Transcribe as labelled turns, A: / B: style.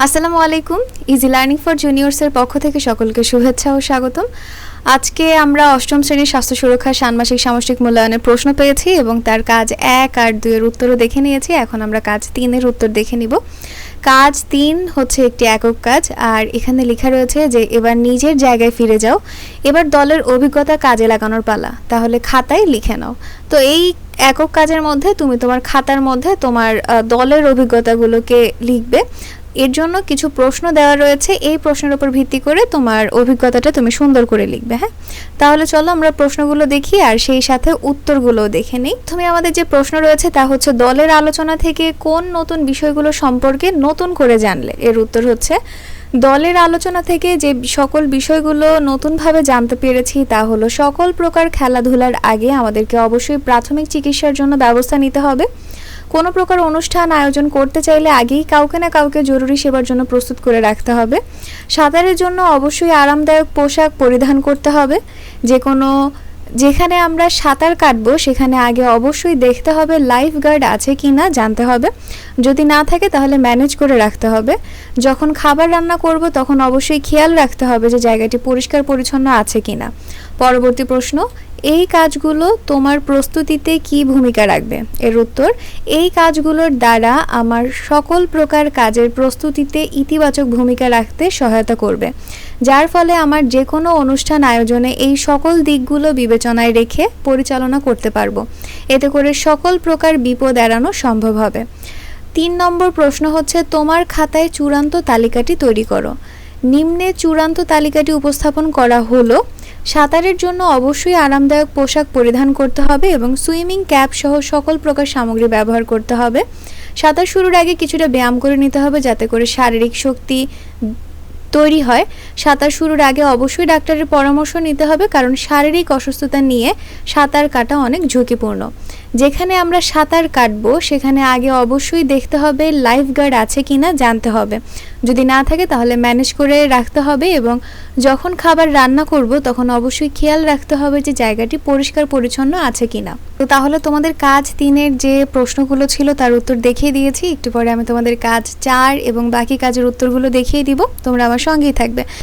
A: আসসালামু আলাইকুম easy learning for জুনিয়র্সের পক্ষ থেকে সকলকে শুভেচ্ছা ও স্বাগতম। আজকে আমরা অষ্টম শ্রেণির স্বাস্থ্য সুরক্ষা ষান্মাসিক সামষ্টিক মূল্যায়নের প্রশ্ন পেয়েছি এবং তার কাজ এক আর দুইয়ের উত্তরও দেখে নিয়েছি। এখন আমরা কাজ তিনের উত্তর দেখে নিব। কাজ তিন হচ্ছে একটি একক কাজ, আর এখানে লেখা রয়েছে যে এবার নিজের জায়গায় ফিরে যাও, এবার দলের অভিজ্ঞতা কাজে লাগানোর পালা। তাহলে খাতায় লিখে নাও। তো এই একক কাজের মধ্যে তুমি তোমার খাতার মধ্যে তোমার দলের অভিজ্ঞতাগুলোকে লিখবে। এর জন্য কিছু প্রশ্ন দেওয়া রয়েছে। এই প্রশ্নের উপর ভিত্তি করে তোমার অভিজ্ঞতাটা তুমি সুন্দর করে লিখবে হ্যাঁ? তাহলে চলো আমরা প্রশ্নগুলো দেখি আর সেই সাথে উত্তরগুলোও দেখে নিই। তুমি আমাদের যে প্রশ্ন রয়েছে তা হচ্ছে, দলের আলোচনা থেকে কোন নতুন বিষয়গুলো সম্পর্কে নতুন করে জানলে? এর উত্তর হচ্ছে, দলের আলোচনা থেকে যে সকল বিষয়গুলো নতুনভাবে জানতে পেরেছি তা হলো, সকল প্রকার খেলাধুলার আগে আমাদেরকে অবশ্যই প্রাথমিক চিকিৎসার জন্য ব্যবস্থা নিতে হবে। কোনো প্রকার অনুষ্ঠান আয়োজন করতে চাইলে আগেই কাউকে না কাউকে জরুরি সেবার জন্য প্রস্তুত করে রাখতে হবে। সাঁতারের জন্য অবশ্যই আরামদায়ক পোশাক পরিধান করতে হবে। যে কোনো যেখানে আমরা সাঁতার কাটবো, সেখানে আগে অবশ্যই দেখতে হবে লাইফ গার্ড আছে কি না জানতে হবে। যদি না থাকে তাহলে ম্যানেজ করে রাখতে হবে। যখন খাবার রান্না করব, তখন অবশ্যই খেয়াল রাখতে হবে যে জায়গাটি পরিষ্কার পরিচ্ছন্ন আছে কি না পরবর্তী প্রশ্ন এই কাজগুলো তোমার প্রস্তুতিতে কি ভূমিকা রাখবে? এর উত্তর, এই কাজগুলোর দ্বারা আমার সকল প্রকার কাজের প্রস্তুতিতে ইতিবাচক ভূমিকা রাখতে সহায়তা করবে। যার ফলে আমার যে কোনো অনুষ্ঠান আয়োজনে এই সকল দিকগুলো বিবেচনায় রেখে পরিচালনা করতে পারব। এতে করে সকল প্রকার বিপদ এড়ানো সম্ভব হবে। তিন নম্বর প্রশ্ন হচ্ছে, তোমার খাতায় চূড়ান্ত তালিকাটি তৈরি করো। নিম্নে চূড়ান্ত তালিকাটি উপস্থাপন করা হলো সাঁতারের জন্য অবশ্যই আরামদায়ক পোশাক পরিধান করতে হবে এবং সুইমিং ক্যাপ সহ সকল প্রকার সামগ্রী ব্যবহার করতে হবে। সাঁতার শুরুর আগে কিছুটা ব্যায়াম করে নিতে হবে যাতে করে শারীরিক শক্তি তৈরি হয়। সাঁতার শুরুর আগে অবশ্যই ডাক্তারের পরামর্শ নিতে হবে কারণ শারীরিক অসুস্থতা নিয়ে সাঁতার কাটা অনেক ঝুঁকিপূর্ণ। যেখানে আমরা সাঁতার কাটবো, সেখানে আগে অবশ্যই দেখতে হবে লাইফ গার্ড আছে কি না জানতে হবে। যদি না থাকে তাহলে ম্যানেজ করে রাখতে হবে এবং যখন খাবার রান্না করব, তখন অবশ্যই খেয়াল রাখতে হবে যে জায়গাটি পরিষ্কার পরিচ্ছন্ন আছে কি না তো তাহলে তোমাদের কাজ তিনের যে প্রশ্নগুলো ছিল তার উত্তর দেখিয়ে দিয়েছি। একটু পরে আমি তোমাদের কাজ চার এবং বাকি কাজের উত্তরগুলো দেখিয়ে দিব। তোমরা আমার সঙ্গেই থাকবে।